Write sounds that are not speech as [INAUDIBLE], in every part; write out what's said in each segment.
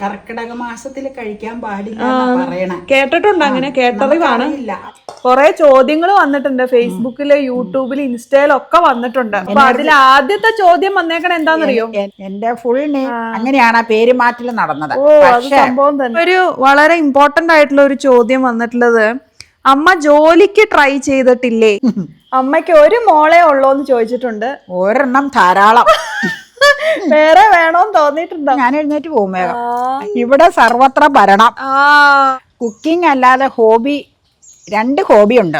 കർക്കിടക മാസത്തിൽ കഴിക്കാൻ പാടില്ല പറയണ. കേട്ടിട്ടുണ്ട് അങ്ങനെ കേട്ടറിവാണ്. കുറെ ചോദ്യങ്ങൾ വന്നിട്ടുണ്ട് ഫേസ്ബുക്കിൽ യൂട്യൂബിൽ ഇൻസ്റ്റയിലും ഒക്കെ വന്നിട്ടുണ്ട് അപ്പൊ അതിൽ ആദ്യത്തെ ചോദ്യം വന്നേക്കണ എന്താണെന്നറിയോ? എന്റെ ഫുൾ നെയിം അങ്ങനെയാണ് പേര് മാറ്റൽ നടന്നത്. ഓ അത് സംഭവം തന്നെ. ഒരു വളരെ ഇമ്പോർട്ടന്റ് ആയിട്ടുള്ള ഒരു ചോദ്യം വന്നിട്ടുള്ളത് അമ്മ ജോലിക്ക് ട്രൈ ചെയ്തിട്ടില്ലേ? അമ്മയ്ക്ക് ഒരു മോളെ ഉള്ളോന്ന് ചോദിച്ചിട്ടുണ്ട്. ഒരെണ്ണം ധാരാളം. [LAUGHS] വേറെ വേണോന്ന് തോന്നിയിട്ടുണ്ടോ? ഞാൻ എഴുന്നേറ്റ് പോകും വേഗം. ഇവിടെ സർവത്ര ഭരണം. കുക്കിംഗ് അല്ലാതെ ഹോബി രണ്ട് ഹോബിയുണ്ട്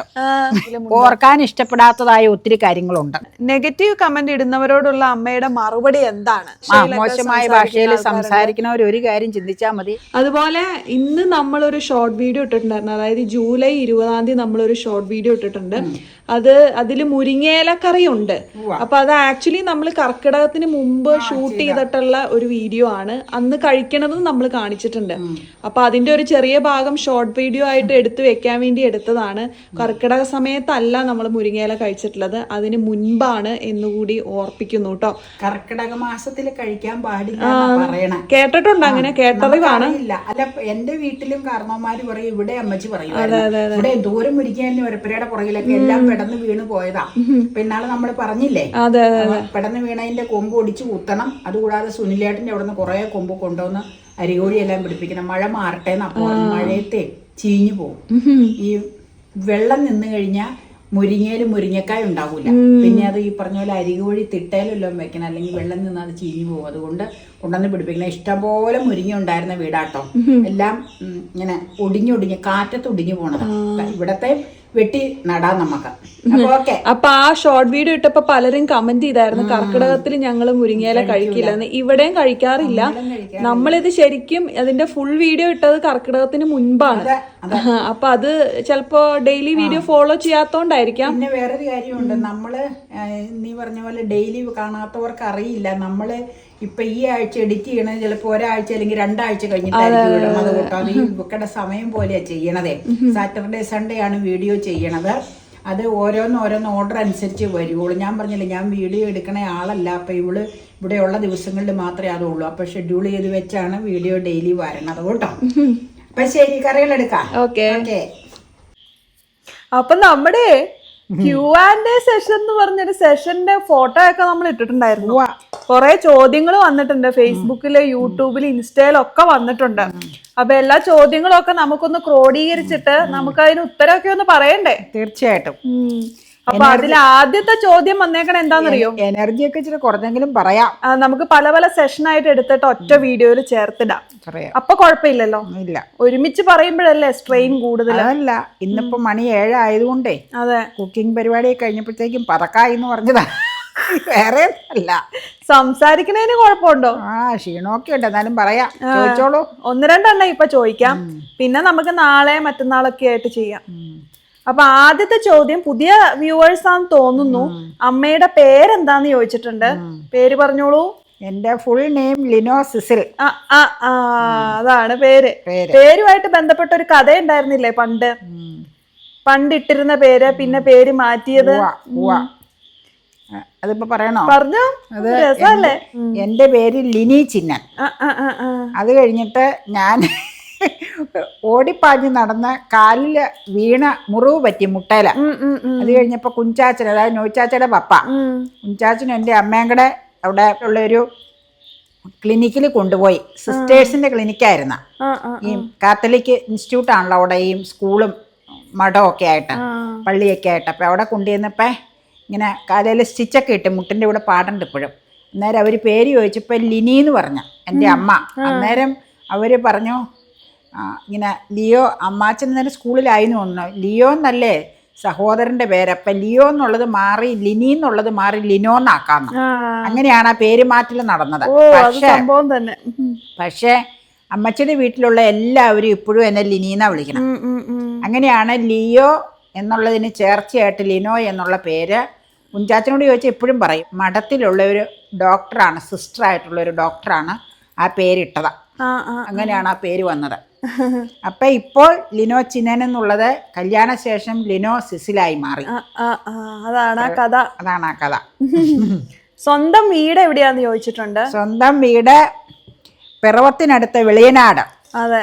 ഓർക്കാൻ ഇഷ്ടപ്പെടാത്തതായ ഒത്തിരി കാര്യങ്ങളുണ്ട്. നെഗറ്റീവ് കമന്റ് ഇടുന്നവരോടുള്ള അമ്മയുടെ മറുപടി എന്താണ്? മോശമായ ഭാഷയിൽ സംസാരിക്കുന്നവർ ഒരു കാര്യം ചിന്തിച്ചാൽ മതി. അതുപോലെ ഇന്ന് നമ്മളൊരു ഷോർട്ട് വീഡിയോ ഇട്ടിട്ടുണ്ടായിരുന്നു. അതായത് ജൂലൈ ഇരുപതാം തീയതി നമ്മളൊരു ഷോർട്ട് വീഡിയോ ഇട്ടിട്ടുണ്ട്. അത് അതിൽ മുരിങ്ങേലക്കറി ഉണ്ട് അപ്പൊ അത് ആക്ച്വലി നമ്മൾ കർക്കിടകത്തിന് മുമ്പ് ഷൂട്ട് ചെയ്തിട്ടുള്ള ഒരു വീഡിയോ ആണ്. അന്ന് കഴിക്കണതും നമ്മൾ കാണിച്ചിട്ടുണ്ട്. അപ്പൊ അതിന്റെ ഒരു ചെറിയ ഭാഗം ഷോർട്ട് വീഡിയോ ആയിട്ട് എടുത്തു വെക്കാൻ വേണ്ടി എടുത്തതാണ്. കർക്കിടക സമയത്തല്ല നമ്മൾ മുരിങ്ങേല കഴിച്ചിട്ടുള്ളത്. അതിന് മുൻപാണ് എന്നുകൂടി ഓർപ്പിക്കുന്നു കേട്ടോ കർക്കിടക മാസത്തിൽ കഴിക്കാൻ പാടില്ല കേട്ടിട്ടുണ്ട് അങ്ങനെ? കേട്ടറിവാണ്. അല്ല എന്റെ വീട്ടിലും കാരണവന്മാര് പറയും ഇവിടെ അമ്മച്ചി പറയും. ഇവിടെ ദൂരം മുരിക്കാൻ ഒരപ്പരയുടെ പുറകിലൊക്കെ എല്ലാം പെടന്ന് വീണ് പോയതാ. പിന്നാലെ നമ്മൾ പറഞ്ഞില്ലേ? പെടന്ന് വീണതിന്റെ കൊമ്പ് ഒടിച്ച് കുത്തണം. അതുകൂടാതെ സുനിലേട്ടന്റെ അവിടെ നിന്ന് കുറെ കൊമ്പ് കൊണ്ടുവന്ന് അരികോഴിയെല്ലാം പിടിപ്പിക്കണം. മഴ മാറട്ടെ അപ്പോൾ മഴയത്തെ ചീഞ്ഞു പോകും. ഈ വെള്ളം നിന്ന് കഴിഞ്ഞാൽ മുരിങ്ങയിലും മുരിങ്ങക്കായ ഉണ്ടാവൂല. പിന്നെ അത് ഈ പറഞ്ഞ പോലെ അരികോഴി തിട്ടയിലെല്ലാം വെക്കണം. അല്ലെങ്കിൽ വെള്ളം നിന്ന് അത് ചീഞ്ഞു പോകും. അതുകൊണ്ട് കൊണ്ടുവന്ന് പിടിപ്പിക്കണം. ഇഷ്ടംപോലെ മുരിങ്ങ ഉണ്ടായിരുന്ന വീടാട്ടോ. എല്ലാം ഇങ്ങനെ ഒടിഞ്ഞൊടിഞ്ഞ് കാറ്റത്ത് ഒടിഞ്ഞു പോണത്. ഇവിടത്തെ വെട്ടി നടാം നമുക്ക്. അപ്പൊ ഓക്കെ അപ്പൊ ആ ഷോർട്ട് വീഡിയോ ഇട്ടപ്പോ പലരും കമന്റ് ചെയ്തായിരുന്നു കർക്കിടകത്തിൽ ഞങ്ങൾ മുരിങ്ങയില കഴിക്കില്ല ഇവിടെയും കഴിക്കാറില്ല. നമ്മളിത് ശരിക്കും അതിന്റെ ഫുൾ വീഡിയോ ഇട്ടത് കർക്കിടകത്തിന് മുൻപാണ്. അപ്പൊ അത് ചിലപ്പോ ഡെയിലി വീഡിയോ ഫോളോ ചെയ്യാത്തോണ്ടായിരിക്കാം. പിന്നെ വേറൊരു കാര്യമുണ്ട്. നമ്മൾ നീ പറഞ്ഞ പോലെ ഡെയിലി കാണാത്തവർക്ക് അറിയില്ല. നമ്മൾ ഇപ്പൊ ഈ ആഴ്ച എഡിറ്റ് ചെയ്യണത് ചിലപ്പോ ഒരാഴ്ച അല്ലെങ്കിൽ രണ്ടാഴ്ച കഴിഞ്ഞിട്ടായിരിക്കും അത്. ഈ ബുക്കടെ സമയം പോലെയാ ചെയ്യണതേ. സാറ്റർഡേ സൺഡേ ആണ് വീഡിയോ ചെയ്യണത്. അത് ഓരോന്ന് ഓരോന്ന് ഓർഡർ അനുസരിച്ച് വരുവുള്ളൂ. ഞാൻ പറഞ്ഞില്ല ഞാൻ വീഡിയോ എടുക്കണ ആളല്ല. അപ്പൊ ഇവൾ ഇവിടെയുള്ള ദിവസങ്ങളിൽ മാത്രമേ അതുള്ളൂ. അപ്പൊ ഷെഡ്യൂൾ ചെയ്ത് വെച്ചാണ് വീഡിയോ ഡെയിലി വരണത് കേട്ടോ. അപ്പൊ ശരി കറികളെടുക്കാം ഓക്കെ ഓക്കെ അപ്പൊ നമ്മുടെ ക്യൂ ആൻഡ് എ സെഷൻ എന്ന് പറഞ്ഞൊരു സെഷന്റെ ഫോട്ടോ ഒക്കെ നമ്മൾ ഇട്ടിട്ടുണ്ടായിരുന്നു. കുറെ ചോദ്യങ്ങൾ വന്നിട്ടുണ്ട്. ഫേസ്ബുക്കിൽ യൂട്യൂബിൽ ഇൻസ്റ്റയിലും ഒക്കെ വന്നിട്ടുണ്ട്. അപ്പൊ എല്ലാ ചോദ്യങ്ങളും ഒക്കെ നമുക്കൊന്ന് ക്രോഡീകരിച്ചിട്ട് നമുക്ക് അതിന് ഉത്തരമൊക്കെ ഒന്ന് പറയണ്ടേ? തീർച്ചയായിട്ടും. അപ്പൊ അതിൽ ആദ്യത്തെ ചോദ്യം വന്നേക്കണ എന്താണെന്നറിയോ എനർജി ഒക്കെ ഇച്ചിരി കുറഞ്ഞെങ്കിലും പറയാം. നമുക്ക് പല പല സെഷൻ ആയിട്ട് എടുത്തിട്ട് ഒറ്റ വീഡിയോയിൽ ചേർത്തിടാം. പറയാം. അപ്പൊ കുഴപ്പമില്ലല്ലോ? ഇല്ല. ഒരുമിച്ച് പറയുമ്പോഴല്ലേ സ്ട്രെയിൻ കൂടുതൽ അതല്ല ഇന്നിപ്പോ മണി ഏഴായതുകൊണ്ടേ അതെ. കുക്കിംഗ് പരിപാടി കഴിഞ്ഞപ്പോഴത്തേക്കും പറക്കായി എന്ന് പറഞ്ഞതാ. വേറെ അല്ല സംസാരിക്കുന്നതിന് കുഴപ്പമുണ്ടോ? ആ ക്ഷീണമൊക്കെ ഉണ്ട്. എന്നാലും പറയാം. ചോദിച്ചോളൂ. ഒന്ന് രണ്ടെണ്ണം ഇപ്പൊ ചോദിക്കാം. പിന്നെ നമുക്ക് നാളെ മറ്റന്നാളൊക്കെ ആയിട്ട് ചെയ്യാം. അപ്പൊ ആദ്യത്തെ ചോദ്യം പുതിയ വ്യൂവേഴ്സ് ആണെന്ന് തോന്നുന്നു. അമ്മയുടെ പേരെന്താന്ന് ചോദിച്ചിട്ടുണ്ട്. പേര് പറഞ്ഞോളൂ. എന്റെ ഫുൾ നെയിം ലിനോ സിസിൽ. ആ ആ ആ അതാണ് പേര്. പേര്. പേരുമായിട്ട് ബന്ധപ്പെട്ട ഒരു കഥ ഉണ്ടായിരുന്നില്ലേ പണ്ട് പണ്ടിട്ടിരുന്ന പേര് പിന്നെ പേര് മാറ്റിയത്. അതിപ്പോ പറയണോ? പറഞ്ഞോ. രസല്ലേ എന്റെ പേര് ലിനി ചിന്നൻ. ആ ആ ആ ആ. അത് കഴിഞ്ഞിട്ട് ഞാൻ ഓടിപ്പാഞ്ഞ് നടന്ന് കാലിൽ വീണ മുറിവ് പറ്റി മുട്ടയില. അത് കഴിഞ്ഞപ്പോ കുഞ്ചാച്ചൻ അതായത് നോച്ചാച്ചയുടെ പപ്പ. കുഞ്ചാച്ചനും എന്റെ അമ്മയും കൂടെ അവിടെ ഉള്ള ഒരു ക്ലിനിക്കിൽ കൊണ്ടുപോയി. സിസ്റ്റേഴ്സിന്റെ ക്ലിനിക്കായിരുന്നു. ഈ കാത്തലിക് ഇൻസ്റ്റിറ്റ്യൂട്ട് ആണല്ലോ അവിടെ ഈ സ്കൂളും മഠവും ഒക്കെ ആയിട്ട് പള്ളിയൊക്കെ ആയിട്ട്. അപ്പം അവിടെ കൊണ്ടുചെന്നപ്പോൾ ഇങ്ങനെ കാലയിൽ സ്റ്റിച്ചൊക്കെ ഇട്ട് മുട്ടിന്റെ കൂടെ പാടുണ്ട് ഇപ്പോഴും. അന്നേരം അവർ പേര് ചോദിച്ചപ്പോൾ ലിനി എന്ന് പറഞ്ഞു എന്റെ അമ്മ. അന്നേരം അവർ പറഞ്ഞു ഇങ്ങനെ ലിയോ അമ്മാച്ചൻ അന്നേരം സ്കൂളിലായിരുന്നു തോന്നുന്നു. ലിയോ എന്നല്ലേ? സഹോദരന്റെ പേര്. അപ്പം ലിയോ എന്നുള്ളത് മാറി ലിനി എന്നുള്ളത് മാറി ലിനോ എന്നാക്കാന്ന് അങ്ങനെയാണ് ആ പേര് മാറ്റൽ നടന്നത്. പക്ഷേ സംഭവം തന്നെ. പക്ഷേ അമ്മച്ചിയുടെ വീട്ടിലുള്ള എല്ലാവരും ഇപ്പോഴും എന്നെ ലിനീന്നാ വിളിക്കണം. അങ്ങനെയാണ് ലിയോ എന്നുള്ളതിന് ചേർച്ചയായിട്ട് ലിനോ എന്നുള്ള പേര് കുഞ്ചാച്ചനോട് ചോദിച്ചാൽ എപ്പോഴും പറയും. മഠത്തിലുള്ള ഒരു ഡോക്ടറാണ് സിസ്റ്ററായിട്ടുള്ള ഒരു ഡോക്ടറാണ് ആ പേരിട്ടത്. അങ്ങനെയാണ് ആ പേര് വന്നത്. അപ്പൊ ഇപ്പോൾ ലിനോ ചിന്നൻ എന്നുള്ളത് കല്യാണ ശേഷം ലിനോ സിസിലായി മാറി. അതാണ് ആ കഥ. അതാണ് ആ കഥ. സ്വന്തം വീട് എവിടെയാന്ന് ചോദിച്ചിട്ടുണ്ട്? സ്വന്തം വീട് പിറവത്തിനടുത്ത് വെളിയനാട് അതെ.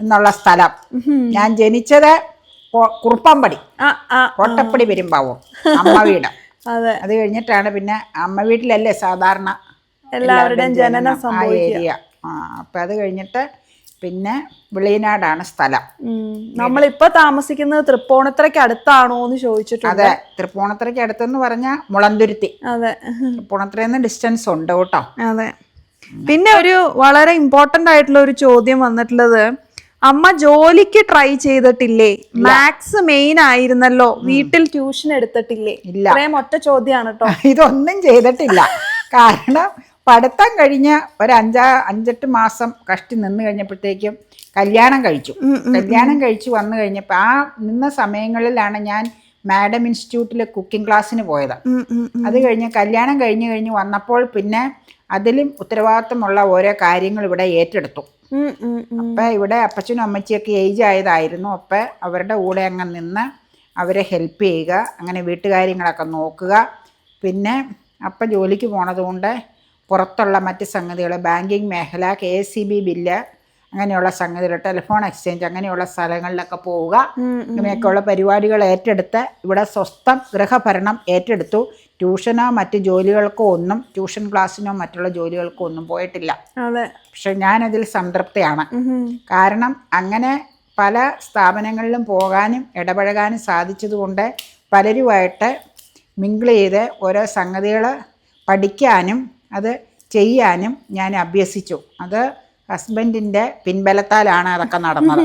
എന്നുള്ള സ്ഥലം. ഞാൻ ജനിച്ചത് കുറുപ്പമ്പടി. ആ ആ കോട്ടപ്പടി പെരുമ്പാവൂർ അമ്മ വീട്. അതെ. അത് കഴിഞ്ഞിട്ടാണ് പിന്നെ അമ്മ വീട്ടിലല്ലേ സാധാരണ എല്ലാവരുടെയും ജനനം ആ ഏരിയ. അപ്പം അത് കഴിഞ്ഞിട്ട് പിന്നെ വെളിയനാടാണ് സ്ഥലം. നമ്മളിപ്പോ താമസിക്കുന്നത് തൃപ്പൂണിത്തറയ്ക്ക് അടുത്താണോ എന്ന് ചോദിച്ചിട്ടുണ്ട്. അതെ തൃപ്പൂണിത്തറയ്ക്ക് അടുത്തെന്ന് പറഞ്ഞാൽ മുളന്തുരുത്തി. അതെ. തൃപ്പൂണിത്തറയിൽ ഡിസ്റ്റൻസ് ഉണ്ട് കേട്ടോ. അതെ. പിന്നെ ഒരു വളരെ ഇമ്പോർട്ടന്റ് ആയിട്ടുള്ള ഒരു ചോദ്യം വന്നിട്ടുള്ളത് അമ്മ ജോലിക്ക് ട്രൈ ചെയ്തിട്ടില്ലേ? മാത്സ് മെയിൻ ആയിരുന്നല്ലോ വീട്ടിൽ ട്യൂഷൻ എടുത്തിട്ടില്ലേ? ഇല്ല. ഒറ്റ ചോദ്യമാണ് കേട്ടോ. [LAUGHS] ഇതൊന്നും ചെയ്തിട്ടില്ല. കാരണം പഠിത്തം കഴിഞ്ഞ് ഒരു അഞ്ചാ അഞ്ചെട്ട് മാസം കഷ്ടി നിന്ന് കഴിഞ്ഞപ്പോഴത്തേക്കും കല്യാണം കഴിച്ചു. കല്യാണം കഴിച്ചു വന്നു കഴിഞ്ഞപ്പോൾ ആ നിന്ന സമയങ്ങളിലാണ് ഞാൻ മാഡം ഇൻസ്റ്റിറ്റ്യൂട്ടിലെ കുക്കിംഗ് ക്ലാസ്സിന് പോയത്. അത് കഴിഞ്ഞ് കല്യാണം കഴിഞ്ഞ് കഴിഞ്ഞ് വന്നപ്പോൾ പിന്നെ അതിലും ഉത്തരവാദിത്തമുള്ള ഓരോ കാര്യങ്ങൾ ഇവിടെ ഏറ്റെടുത്തു. അപ്പം ഇവിടെ അപ്പച്ചനും അമ്മച്ചിയൊക്കെ ഏജ് ആയതായിരുന്നു. അപ്പം അവരുടെ കൂടെ അങ്ങ് നിന്ന് അവരെ ഹെൽപ്പ് ചെയ്യുക അങ്ങനെ വീട്ടുകാര്യങ്ങളൊക്കെ നോക്കുക. പിന്നെ അപ്പം ജോലിക്ക് പോണത് കൊണ്ട് പുറത്തുള്ള മറ്റ് സംഗതികൾ ബാങ്കിങ് മേഖല K S C B bill അങ്ങനെയുള്ള സംഗതികൾ ടെലിഫോൺ എക്സ്ചേഞ്ച് അങ്ങനെയുള്ള സ്ഥലങ്ങളിലൊക്കെ പോവുക. ഇങ്ങനെയൊക്കെയുള്ള പരിപാടികൾ ഏറ്റെടുത്ത് ഇവിടെ സ്വസ്ഥം ഗൃഹഭരണം ഏറ്റെടുത്തു. ട്യൂഷനോ മറ്റ് ജോലികൾക്കോ ഒന്നും ട്യൂഷൻ ക്ലാസ്സിനോ മറ്റുള്ള ജോലികൾക്കോ ഒന്നും പോയിട്ടില്ല. പക്ഷെ ഞാനതിൽ സംതൃപ്തിയാണ്. കാരണം അങ്ങനെ പല സ്ഥാപനങ്ങളിലും പോകാനും ഇടപഴകാനും സാധിച്ചതുകൊണ്ട് പലരുമായിട്ട് മിങ്കിൾ ചെയ്ത് ഓരോ സംഗതികൾ പഠിക്കാനും അത് ചെയ്യാനും ഞാൻ അഭ്യസിച്ചു. അത് ഹസ്ബൻഡിന്റെ പിൻബലത്താലാണ് അതൊക്കെ നടന്നത്.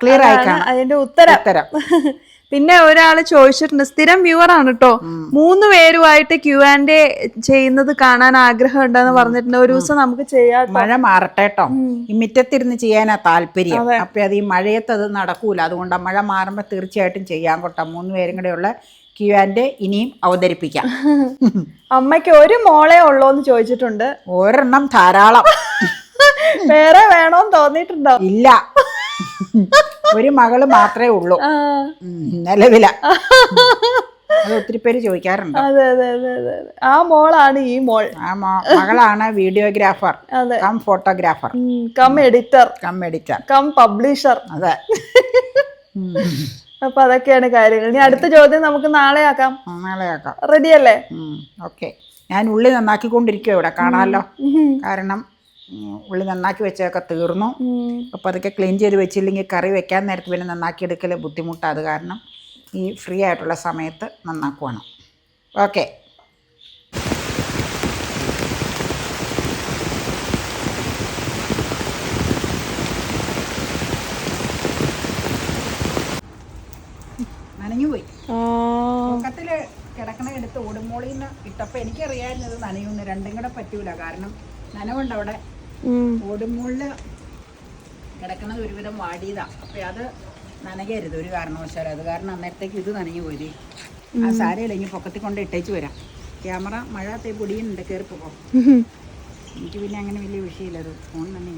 ക്ലിയർ ആയി അതിന്റെ ഉത്തരം. ഉത്തരം. പിന്നെ ഒരാൾ ചോദിച്ചിട്ടുണ്ട് സ്ഥിരം വ്യൂവർ ആണ് കേട്ടോ മൂന്ന് പേരുമായിട്ട് ക്യൂ ആൻഡ് എ ചെയ്യുന്നത് കാണാൻ ആഗ്രഹം ഉണ്ടെന്ന് പറഞ്ഞിട്ടുണ്ട്. ഒരു ദിവസം നമുക്ക് ചെയ്യാം മഴ മാറട്ടെ കേട്ടോ ഈ മുറ്റത്തിരുന്ന് ചെയ്യാനാ താല്പര്യം. അപ്പൊ അത് ഈ മഴയത്ത് അത് നടക്കൂല. അതുകൊണ്ട് മഴ മാറുമ്പോൾ തീർച്ചയായിട്ടും ചെയ്യാൻ കേട്ടോ മൂന്ന് പേരും കൂടെയുള്ള ക്യൂ ആൻഡ് ഇനിയും അവതരിപ്പിക്കാം. [LAUGHS] അമ്മയ്ക്ക് ഒരു മോളെ ഉള്ളോന്ന് ചോദിച്ചിട്ടുണ്ട്. ഒരെണ്ണം ധാരാളം. [LAUGHS] വേറെ വേണോന്ന് തോന്നിയിട്ടുണ്ടോ? ഇല്ല. ഒരു മകൾ മാത്രമേ ഉള്ളൂ. നിലവില. [LAUGHS] അത് ഒത്തിരി പേര് ചോദിക്കാറുണ്ട്. അതെ അതെ അതെ അതെ അതെ. ആ മോളാണ് ഈ മോൾ. ആ മകളാണ് videographer cum photographer. Cum editor. Cum editor. Cum publisher. അതെ. അപ്പൊ അതൊക്കെയാണ് കാര്യങ്ങൾ. ഇനി അടുത്ത ചോദ്യം നമുക്ക് നാളെ ആക്കാം. നാളെ ആക്കാം. റെഡി അല്ലേ ഓക്കെ. ഞാൻ ഉള്ളി നന്നാക്കിക്കൊണ്ടിരിക്കുക ഇവിടെ കാണാമല്ലോ കാരണം ഉള്ളി നന്നാക്കി വെച്ചതൊക്കെ തീർന്നു. അപ്പോൾ അതൊക്കെ ക്ലീൻ ചെയ്ത് വെച്ചില്ലെങ്കിൽ കറി വെക്കാൻ നേരത്ത് പിന്നെ നന്നാക്കി എടുക്കൽ ബുദ്ധിമുട്ടാണ് അത് കാരണം ഈ ഫ്രീ ആയിട്ടുള്ള സമയത്ത് നന്നാക്കുവാണ്. ഓക്കെ നനഞ്ഞു പോയി ആ പൊക്കത്തിൽ ഓടുമോളിൽ നിന്ന് ഇട്ടപ്പോൾ എനിക്കറിയാമായിരുന്നു ഇത് നനയുമെന്ന്. രണ്ടും കൂടെ പറ്റൂല. കാരണം നനവുണ്ട് അവിടെ. ഉം. ഓടുമോളിൽ കിടക്കണത് ഒരുവിധം വാടിയതാ. അപ്പം അത് നനയരുത് ഒരു കാരണവശാലും. അത് കാരണം അന്നേരത്തേക്ക് ഇത് നനഞ്ഞു പോയി. ആ സാരയില്ല ഇനി പൊക്കത്തിൽ കൊണ്ട് ഇട്ടേച്ച് വരാം. ക്യാമറ മഴ തേ പൊടിയുന്നുണ്ട് കയറി പോകും എനിക്ക് പിന്നെ അങ്ങനെ വലിയ വിഷയമില്ല. അത് ഫോൺ തന്നെ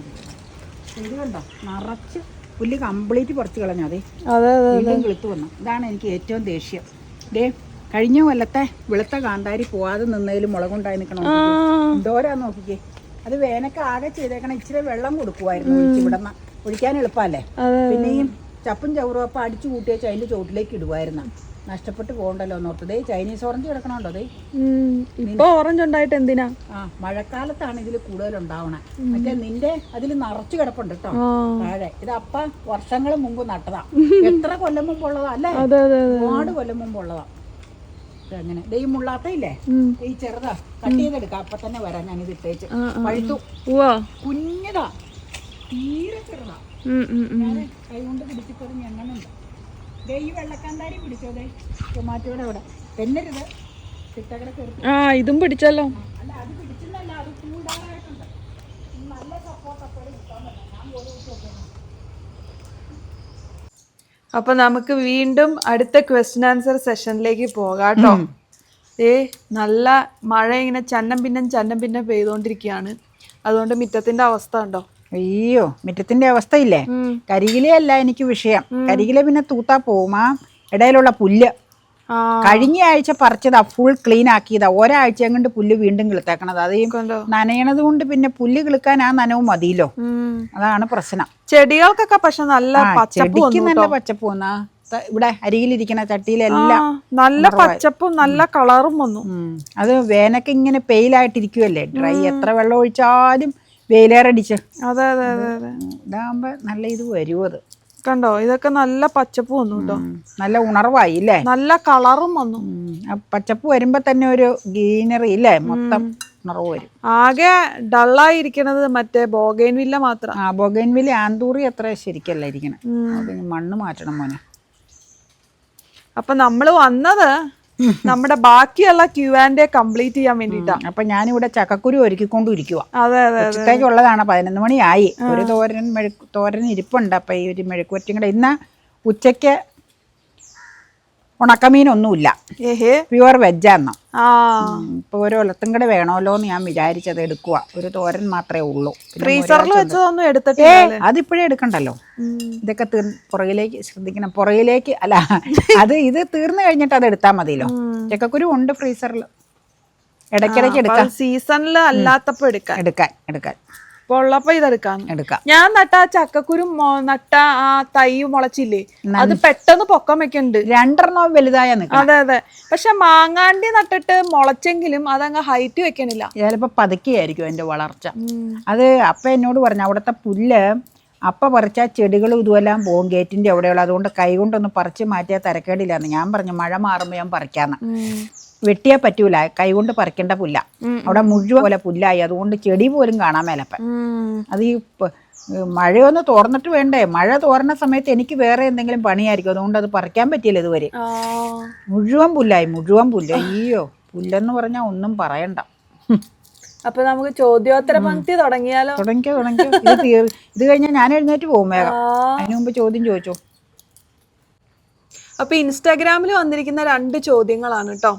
ശരിയുണ്ടോ കണ്ടോ? നിറച്ച് പുല്ല് കംപ്ലീറ്റ് പറിച്ച് കളഞ്ഞു? അതെ വീണ്ടും കിളുത്ത് വന്നു. ഇതാണ് എനിക്ക് ഏറ്റവും ദേഷ്യം. ദേ കഴിഞ്ഞ കൊല്ലത്തെ വെളുത്ത കാന്താരി പോവാതെ നിന്നതിൽ മുളകുണ്ടായി നിൽക്കണം എന്തോരാ നോക്കിക്കേ. അത് വേനൊക്കെ ആകെ ചെയ്തേക്കണം ഇച്ചിരി വെള്ളം കൊടുക്കുമായിരുന്നു ഇവിടെ നിന്ന് ഒഴിക്കാൻ എളുപ്പമല്ലേ? പിന്നെയും പിന്നെ ഈ ചപ്പും ചവറും അപ്പം അടിച്ചു കൂട്ടി വെച്ച് അതിന്റെ ചോട്ടിലേക്ക് ഇടുമായിരുന്നു നഷ്ടപ്പെട്ട് പോകണ്ടല്ലോ എന്നോർത്ത് ദേ ചൈനീസ് ഓറഞ്ച് കിടക്കണോണ്ടോ? ദേ. ഇപ്പൊ ഓറഞ്ച് ഉണ്ടായിട്ട് എന്തിനാ? ആ മഴക്കാലത്താണ് ഇതിൽ കൂടുതൽ ഉണ്ടാവണേ. മറ്റേ നിന്റെ അതിൽ നിറച്ചു കിടപ്പുണ്ട് കേട്ടോ. താഴെ. ഇത് അപ്പ വർഷങ്ങൾ മുമ്പ് നട്ടതാ. എത്ര കൊല്ലം മുമ്പുള്ളതാ അല്ലേ? ഒരുപാട് കൊല്ലം മുമ്പുള്ളതാ. അങ്ങനെ. ദേ മുള്ളാത്തയില്ലേ. ഈ ചെറുതാ. കട്ട് ചെയ്തെടുക്കാം. അപ്പൊ തന്നെ വരാം ഇത് ഇട്ടേച്ച്. പഴുത്തു. കുഞ്ഞതാ. തീരെ ചെറുതാ. ഞാൻ കൈ കൊണ്ട് പിടിച്ചിട്ടത് ഞങ്ങളുണ്ട്. ദേ വെള്ളക്കാന്താരി പിടിച്ചോ ദേ? ടൊമാറ്റോയുടെ അവിടെ. തെന്നരുത് ചിട്ടകട കയറി ആ ഇതും പിടിച്ചല്ലോ. അല്ല അത് പിടിച്ചില്ലല്ല അത് ചൂടാറായിട്ടുണ്ട് നല്ല സപ്പോർട്ട് അപ്പോഴും കിട്ടാൻ പറ്റില്ല ഞാൻ ദിവസം അപ്പൊ നമുക്ക് വീണ്ടും അടുത്ത ക്വസ്റ്റ്യൻ ആൻസർ സെഷനിലേക്ക് പോകാം കേട്ടോ. ഏ നല്ല മഴ ഇങ്ങനെ ചന്നം പിന്നം ചന്നം പിന്നം പെയ്തുകൊണ്ടിരിക്കുകയാണ് അതുകൊണ്ട് മിറ്റത്തിന്റെ അവസ്ഥ ഉണ്ടോ? അയ്യോ മിറ്റത്തിന്റെ അവസ്ഥ ഇല്ലേ? കരികിലെ അല്ല എനിക്ക് വിഷയം. കരികിലെ പിന്നെ തൂത്താ പോവുമാ. ഇടയിലുള്ള പുല്ല്. കഴിഞ്ഞ ആഴ്ച പറിച്ചതാ ഫുൾ ക്ലീൻ ആക്കിയതാ. ഒരാഴ്ച കൊണ്ട് പുല്ല് വീണ്ടും കിളുത്തേക്കണത്. അത് ഈ നനയണത് കൊണ്ട് പിന്നെ പുല്ല് കിളുക്കാൻ ആ നനവും മതിയല്ലോ. അതാണ് പ്രശ്നം. ചെടികൾക്കൊക്കെ പക്ഷെ നല്ല ചെടിക്ക് നല്ല പച്ചപ്പ് വന്നാ. ഇവിടെ അരിയിലിരിക്കണ ചട്ടിയിലെല്ലാം നല്ല പച്ചപ്പും നല്ല കളറും വന്നു. അത് വേനൊക്കെ ഇങ്ങനെ പെയിലായിട്ടിരിക്കുവല്ലേ? ഡ്രൈ എത്ര വെള്ളം ഒഴിച്ചാലും വെയിലേറടിച്ച് അതെ അതെ അതെ അതെ ഇതാകുമ്പോ നല്ല ഇത് വരും അത് കണ്ടോ? ഇതൊക്കെ നല്ല പച്ചപ്പ് വന്നു കേട്ടോ. നല്ല ഉണർവായി അല്ലേ നല്ല കളറും വന്നു. പച്ചപ്പ് വരുമ്പോ തന്നെ ഒരു ഗ്രീനറി ഇല്ലേ? മൊത്തം ഉണർവ് വരും. ആകെ ഡള്ളായിരിക്കണത് മറ്റേ ബോഗൈൻവില്ല മാത്രം. ആ ബോഗൈൻവില്ല ആന്തൂറി അത്ര ശരിക്കല്ല ഇരിക്കണം. മണ്ണ് മാറ്റണം മോനെ. അപ്പൊ നമ്മൾ വന്നത് നമ്മുടെ ബാക്കിയുള്ള ക്യൂ ആൻഡ് കംപ്ലീറ്റ് ചെയ്യാൻ വേണ്ടിട്ടാണ് അപ്പൊ ഞാനിവിടെ ചക്കക്കുരു ഒരുക്കിക്കൊണ്ടും ഇരിക്കുക അതെ അതെ ഉച്ചത്തേക്കുള്ളതാണ് പതിനൊന്ന് മണിയായി. ഒരു തോരൻ മെഴു തോരൻ ഇരിപ്പുണ്ട്. അപ്പൊ ഈ ഒരു മെഴുക്കുവരട്ടിയും കൂടെ ഇന്ന് ഉച്ചയ്ക്ക് ഉണക്കമീനൊന്നുമില്ല. പ്യുവർ വെജാന്ന് ഇപ്പൊ ഒരു ഒലത്തും കൂടെ വേണമല്ലോ എന്ന് ഞാൻ വിചാരിച്ചത് എടുക്കുക ഒരു തോരൻ മാത്രമേ ഉള്ളൂ. ഫ്രീസറിൽ വെച്ചതൊന്നും എടുത്തിട്ടേ അതിപ്പോഴേ എടുക്കണ്ടല്ലോ. ഇതൊക്കെ തീർ പുറകിലേക്ക് ശ്രദ്ധിക്കണം. പുറകിലേക്ക് അല്ല അത് ഇത് തീർന്നു കഴിഞ്ഞിട്ട് അത് എടുത്താൽ മതിയല്ലോ. ചക്കക്കുരു ഉണ്ട് ഫ്രീസറിൽ ഇടയ്ക്കിടയ്ക്ക് എടുക്കാം. സീസണിൽ അല്ലാത്തപ്പോ എടുക്കാൻ. എടുക്കാൻ എടുക്കാൻ. ഉള്ളപ്പോ ഇതെടുക്കാൻ എടുക്കാം. ഞാൻ നട്ട ആ ചക്കക്കുരു നട്ട ആ തൈ മുളച്ചില്ലേ അത് പെട്ടെന്ന് പൊക്കം വെക്കുന്നുണ്ട് രണ്ടെണ്ണം വലുതായ അതെ അതെ. പക്ഷെ മാങ്ങാണ്ടി നട്ടിട്ട് മുളച്ചെങ്കിലും അതങ്ങ് ഹൈറ്റ് വെക്കണില്ല. ചിലപ്പോ പതുക്കെയായിരിക്കും അതിന്റെ വളർച്ച. അത് അപ്പ എന്നോട് പറഞ്ഞു അവിടുത്തെ പുല്ല് അപ്പ പറിച്ച ചെടികളും ഇതുമെല്ലാം പോകും ഗേറ്റിന്റെ അവിടെയുള്ള അതുകൊണ്ട് കൈ കൊണ്ടൊന്ന് പറിച്ച് മാറ്റിയാൽ തരക്കേടില്ലാന്ന്. ഞാൻ പറഞ്ഞു മഴ മാറുമ്പോൾ ഞാൻ പറിക്കാന്ന്. വെട്ടിയാൽ പറ്റൂല. കൈകൊണ്ട് പറിക്കേണ്ട പുല്ല. അവിടെ മുഴുവൻ പോലെ പുല്ലായി. അതുകൊണ്ട് ചെടി പോലും കാണാൻ മേലപ്പൻ. അത് ഈ മഴയൊന്ന് തോർന്നിട്ട് വേണ്ടേ? മഴ തോർന്ന സമയത്ത് എനിക്ക് വേറെ എന്തെങ്കിലും പണിയായിരിക്കും. അതുകൊണ്ട് അത് പറിക്കാൻ പറ്റിയില്ല ഇതുവരെ. മുഴുവൻ പുല്ലായി മുഴുവൻ പുല്ല്. അയ്യോ പുല്ലെന്ന് പറഞ്ഞാൽ ഒന്നും പറയണ്ട. അപ്പൊ നമുക്ക് ചോദ്യോത്തര പങ്ക്തി തുടങ്ങിയാലോ? തുടങ്ങിയോ തുടങ്ങിയോ ഇത് തീർ ഇത് കഴിഞ്ഞാൽ ഞാൻ എഴുന്നേറ്റ് പോകും വേഗം. അതിന് മുമ്പ് ചോദ്യം ചോദിച്ചോ? അപ്പൊ ഇൻസ്റ്റാഗ്രാമിൽ വന്നിരിക്കുന്ന രണ്ട് ചോദ്യങ്ങളാണ് കേട്ടോ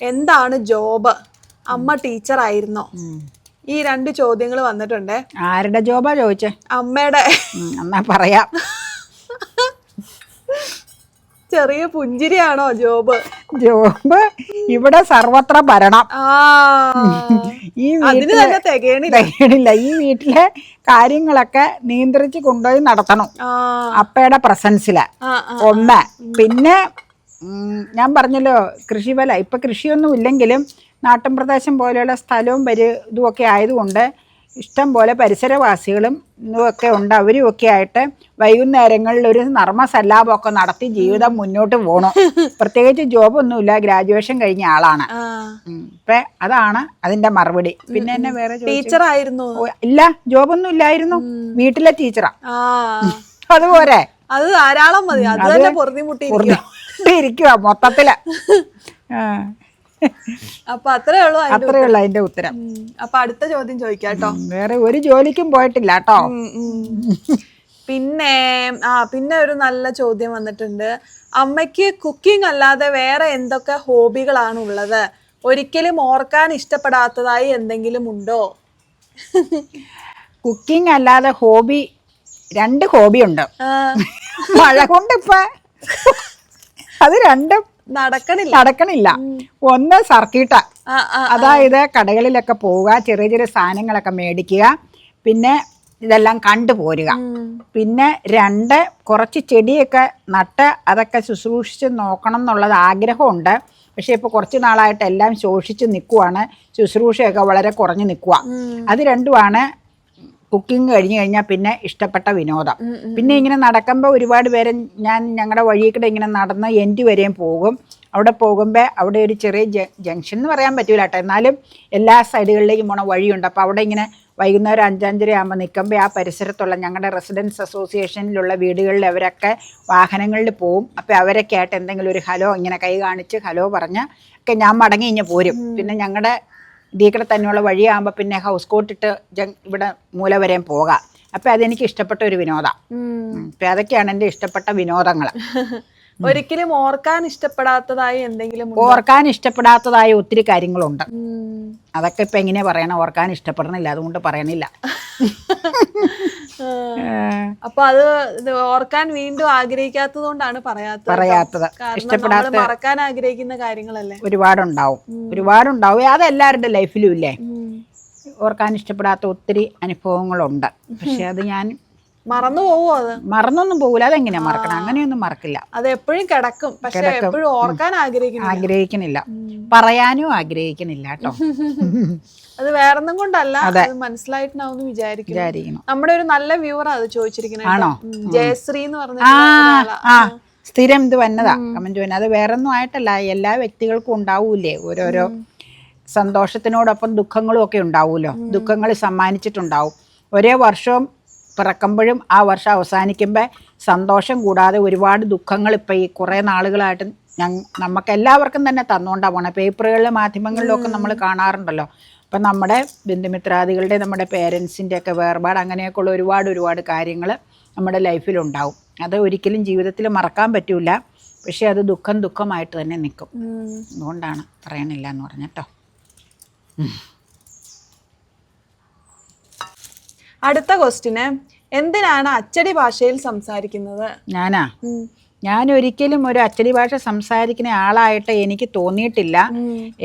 എന്താണ് ജോബ് അമ്മ ടീച്ചർ ആയിരുന്നോ? ഈ രണ്ട് ചോദ്യങ്ങൾ വന്നിട്ടുണ്ട്. ആരുടെ ജോബാ ചോദിച്ചേ? അമ്മയുടെ. എന്നാ പറയാം. ചെറിയ പുഞ്ചിരിയാണോ ജോബ് ജോബ് ഇവിടെ സർവത്ര ഭരണം. ആ. ഈ തികയണില്ല. ഈ വീട്ടിലെ കാര്യങ്ങളൊക്കെ നിയന്ത്രിച്ച് കൊണ്ടുപോയി നടത്തണം. അപ്പയുടെ പ്രസൻസിൽ. ഒന്ന്. പിന്നെ ഞാൻ പറഞ്ഞല്ലോ കൃഷിവല ഇപ്പം കൃഷിയൊന്നും ഇല്ലെങ്കിലും നാട്ടിൻ പ്രദേശം പോലെയുള്ള സ്ഥലവും പരി ഇതുമൊക്കെ ആയതുകൊണ്ട് ഇഷ്ടം പോലെ പരിസരവാസികളും ഇതുമൊക്കെ ഉണ്ട്. അവരും ഒക്കെ ആയിട്ട് വൈകുന്നേരങ്ങളിൽ ഒരു നർമ്മ സല്ലാപമൊക്കെ നടത്തി ജീവിതം മുന്നോട്ട് പോകണം പ്രത്യേകിച്ച് ജോബൊന്നുമില്ല ഗ്രാജുവേഷൻ കഴിഞ്ഞ ആളാണ്. അപ്പൊ ഇപ്പൊ അതാണ് അതിന്റെ മറുപടി. പിന്നെ എന്നെ വേറെ ടീച്ചർ ആയിരുന്നു? ഇല്ല ജോബൊന്നും ഇല്ലായിരുന്നു. വീട്ടിലെ ടീച്ചറാ അതുപോലെ. അത് ധാരാളം മതി. അത് തന്നെ പൊറുതി മുട്ടി ഇരിക്കുക മൊത്തത്തിൽ. അപ്പൊ അത്രേ ഉള്ളൂ അത്രേ ഉള്ളു അതിന്റെ ഉത്തരം. അപ്പൊ അടുത്ത ചോദ്യം ചോദിക്കാം കേട്ടോ. വേറെ ഒരു ജോലിക്കും പോയിട്ടില്ല കേട്ടോ. പിന്നെ ആ പിന്നെ ഒരു നല്ല ചോദ്യം വന്നിട്ടുണ്ട്. അമ്മയ്ക്ക് കുക്കിംഗ് അല്ലാതെ വേറെ എന്തൊക്കെ ഹോബികളാണ് ഉള്ളത്? ഒരിക്കലും ഓർക്കാൻ ഇഷ്ടപ്പെടാത്തതായി എന്തെങ്കിലും ഉണ്ടോ? കുക്കിംഗ് അല്ലാതെ ഹോബി രണ്ട് ഹോബി ഉണ്ട് ആ, മഴ കൊണ്ട് ഇപ്പൊ അത് രണ്ടും നടക്കണില്ല. നടക്കണില്ല. ഒന്ന് സർക്കിട്ടാ. അതായത് കടകളിലൊക്കെ പോവുക ചെറിയ ചെറിയ സാധനങ്ങളൊക്കെ മേടിക്കുക പിന്നെ ഇതെല്ലാം കണ്ടുപോരുക പോരുക. പിന്നെ രണ്ട് കുറച്ച് ചെടിയൊക്കെ നട്ട് അതൊക്കെ ശുശ്രൂഷിച്ച് നോക്കണം എന്നുള്ളത് ആഗ്രഹമുണ്ട്. പക്ഷെ ഇപ്പോൾ കുറച്ച് നാളായിട്ട് എല്ലാം ശോഷിച്ച് നിൽക്കുവാണ് ശുശ്രൂഷയൊക്കെ വളരെ കുറഞ്ഞു നിൽക്കുക അത് രണ്ടുമാണ്. കുക്കിംഗ് കഴിഞ്ഞു കഴിഞ്ഞാൽ പിന്നെ ഇഷ്ടപ്പെട്ട വിനോദം. പിന്നെ ഇങ്ങനെ നടക്കുമ്പോൾ ഒരുപാട് പേരെ ഞാൻ ഞങ്ങളുടെ വഴിയിൽ ഇങ്ങനെ നടന്ന് എന്റെ വരെയും പോകും. അവിടെ പോകുമ്പോൾ അവിടെ ഒരു ചെറിയ ജംഗ്ഷൻ എന്ന് പറയാൻ പറ്റൂല കേട്ടോ. എന്നാലും എല്ലാ സൈഡുകളിലേക്കും പോണ വഴിയുണ്ട്. അപ്പോൾ അവിടെ ഇങ്ങനെ വൈകുന്നേരം അഞ്ചഞ്ചര ആകുമ്പോൾ നിൽക്കുമ്പോൾ ആ പരിസരത്തുള്ള ഞങ്ങളുടെ റെസിഡൻസ് അസോസിയേഷനിലുള്ള വീടുകളിൽ അവരൊക്കെ വാഹനങ്ങളിൽ പോവും. അപ്പോൾ അവരൊക്കെ ആയിട്ട് എന്തെങ്കിലും ഒരു ഹലോ ഇങ്ങനെ കൈ കാണിച്ച് ഹലോ പറഞ്ഞ് ഒക്കെ ഞാൻ മടങ്ങി ഇങ്ങനെ പോരും. പിന്നെ ഞങ്ങളുടെ ഇതിൽ കൂടെ തന്നെയുള്ള വഴിയാകുമ്പോൾ പിന്നെ ഹൗസ് കോട്ടിട്ട് ഇട്ട് ഇവിടെ മൂല വരെയും പോകാം. അപ്പം അതെനിക്ക് ഇഷ്ടപ്പെട്ട ഒരു വിനോദം. അപ്പം അതൊക്കെയാണ് എന്റെ ഇഷ്ടപ്പെട്ട വിനോദങ്ങൾ [LAUGHS] ഒരിക്കലും ഓർക്കാൻ ഇഷ്ടപ്പെടാത്തതായി എന്തെങ്കിലും ഓർക്കാൻ ഇഷ്ടപ്പെടാത്തതായ ഒത്തിരി കാര്യങ്ങളുണ്ട്. അതൊക്കെ ഇപ്പൊ എങ്ങനെയാ പറയണം? ഓർക്കാൻ ഇഷ്ടപ്പെടണില്ല. അതുകൊണ്ട് പറയണില്ല. [LAUGHS] അപ്പൊ അത് ഓർക്കാൻ വീണ്ടും ആഗ്രഹിക്കാത്തത് കൊണ്ടാണ് പറയാത്തത് പറയാത്തത്. കാരണം മറക്കാൻ ആഗ്രഹിക്കുന്ന കാര്യങ്ങളല്ലേ? ഒരുപാടുണ്ടാവും. ഒരുപാടുണ്ടാവും. അതെല്ലാവരുടെ ലൈഫിലും ഇല്ലേ. ഓർക്കാൻ ഇഷ്ടപ്പെടാത്ത ഒത്തിരി അനുഭവങ്ങളുണ്ട്. പക്ഷെ അത് ഞാൻ മറന്നു പോവോ അത്? മറന്നൊന്നും പോകില്ല അതെങ്ങനെയാ മറക്കണം? അങ്ങനെയൊന്നും മറക്കില്ല. അത് എപ്പോഴും കിടക്കും. പക്ഷെ എപ്പോഴും ഓർക്കാൻ ആഗ്രഹിക്കുന്നു ആഗ്രഹിക്കുന്നില്ല. പറയാനും ആഗ്രഹിക്കുന്നില്ല കേട്ടോ. [LAUGHS] അത് വേറൊന്നും കൊണ്ടല്ല. അത്. മനസ്സിലായിട്ടുണ്ടാവും വിചാരിക്കുന്നു. നമ്മുടെ ഒരു നല്ല വ്യൂവർ അത് ചോദിച്ചിരിക്കുന്നത് ആണോ? ജയശ്രീ എന്ന് പറഞ്ഞ സ്ഥിരം ഇത് വന്നതാ. കമന്റ് വന്നത്. അത് വേറൊന്നും ആയിട്ടല്ല. എല്ലാ വ്യക്തികൾക്കും ഉണ്ടാവൂലേ ഓരോരോ സന്തോഷത്തിനോടൊപ്പം ദുഃഖങ്ങളും ഒക്കെ ഉണ്ടാവുമല്ലോ ദുഃഖങ്ങൾ സമ്മാനിച്ചിട്ടുണ്ടാവും. ഒരേ വർഷവും പിറക്കുമ്പോഴും ആ വർഷം അവസാനിക്കുമ്പോൾ സന്തോഷം കൂടാതെ ഒരുപാട് ദുഃഖങ്ങൾ ഇപ്പം ഈ കുറേ നാളുകളായിട്ട് ഞങ്ങ നമുക്ക് എല്ലാവർക്കും തന്നെ തന്നുകൊണ്ടാണ് പോണേ. പേപ്പറുകളിലും മാധ്യമങ്ങളിലൊക്കെ നമ്മൾ കാണാറുണ്ടല്ലോ. അപ്പം നമ്മുടെ ബന്ധുമിത്രാദികളുടെ നമ്മുടെ പേരൻസിന്റെ ഒക്കെ വേർപാട് അങ്ങനെയൊക്കെയുള്ള ഒരുപാട് ഒരുപാട് കാര്യങ്ങൾ നമ്മുടെ ലൈഫിലുണ്ടാവും അത് ഒരിക്കലും ജീവിതത്തിൽ മറക്കാൻ പറ്റൂല. പക്ഷേ അത് ദുഃഖം ദുഃഖമായിട്ട് തന്നെ നിൽക്കും അതുകൊണ്ടാണ് പറയണില്ല എന്ന് പറഞ്ഞട്ടോ അടുത്ത ക്വസ്റ്റിന് എന്തിനാണ് അച്ചടി ഭാഷയിൽ സംസാരിക്കുന്നത്? ഞാനാ? ഞാൻ ഒരിക്കലും ഒരു അച്ചടി ഭാഷ സംസാരിക്കുന്ന ആളായിട്ട് എനിക്ക് തോന്നിയിട്ടില്ല.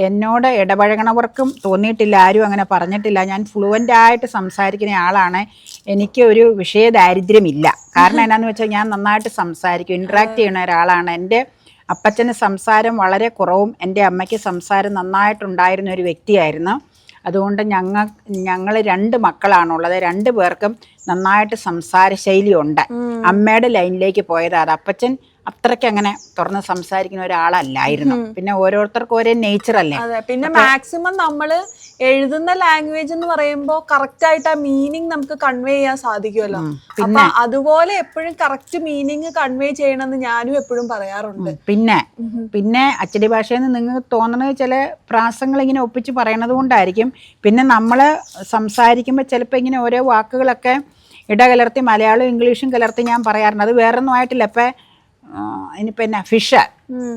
എന്നോട് ഇടപഴകണവർക്കും തോന്നിയിട്ടില്ല ആരും അങ്ങനെ പറഞ്ഞിട്ടില്ല. ഞാൻ ഫ്ലുവന്റ് ആയിട്ട് സംസാരിക്കുന്ന ആളാണ്. എനിക്ക് ഒരു വിഷയ ദാരിദ്ര്യമില്ല. കാരണം എന്നാന്ന് വെച്ചാൽ ഞാൻ നന്നായിട്ട് സംസാരിക്കും. ഇൻട്രാക്ട് ചെയ്യുന്ന ഒരാളാണ്. എന്റെ അപ്പച്ചന് സംസാരം വളരെ കുറവും എന്റെ അമ്മയ്ക്ക് സംസാരം നന്നായിട്ടുണ്ടായിരുന്ന ഒരു വ്യക്തിയായിരുന്നു. അതുകൊണ്ട് ഞങ്ങൾ ഞങ്ങൾ രണ്ട് മക്കളാണുള്ളത്. രണ്ട് പേർക്കും നന്നായിട്ട് സംസാര ശൈലിയുണ്ട് അമ്മയുടെ ലൈനിലേക്ക് പോയതാണ് അപ്പച്ചൻ അത്രയ്ക്ക് അങ്ങനെ തുറന്ന് സംസാരിക്കുന്ന ഒരാളല്ലായിരുന്നു. പിന്നെ ഓരോരുത്തർക്കും ഒരേ നേച്ചർ അല്ലേ? അതെ. പിന്നെ മാക്സിമം നമ്മൾ എഴുതുന്ന ലാംഗ്വേജ് എന്ന് പറയുമ്പോൾ കറക്റ്റ് ആയിട്ട് ആ മീനിങ് നമുക്ക് കൺവേ ചെയ്യാൻ സാധിക്കുമല്ലോ. അപ്പൊ അതുപോലെ എപ്പോഴും കറക്റ്റ് മീനിങ് കൺവേ ചെയ്യണമെന്ന് ഞാനും എപ്പോഴും പറയാറുണ്ട്. പിന്നെ? പിന്നെ അച്ചടി ഭാഷയിൽ നിന്ന് നിങ്ങൾക്ക് തോന്നുന്നത് ചില പ്രാസങ്ങൾ ഇങ്ങനെ ഒപ്പിച്ച് പറയണത് കൊണ്ടായിരിക്കും. പിന്നെ നമ്മൾ സംസാരിക്കുമ്പോൾ ചിലപ്പോൾ ഇങ്ങനെ ഓരോ വാക്കുകളൊക്കെ ഇടകലർത്തി മലയാളവും ഇംഗ്ലീഷും കലർത്തി ഞാൻ പറയാറുണ്ട്. അത് വേറൊന്നും ആയിട്ടില്ല. ഇപ്പം ഇനിയിപ്പോൾ എന്നാ ഫിഷ്.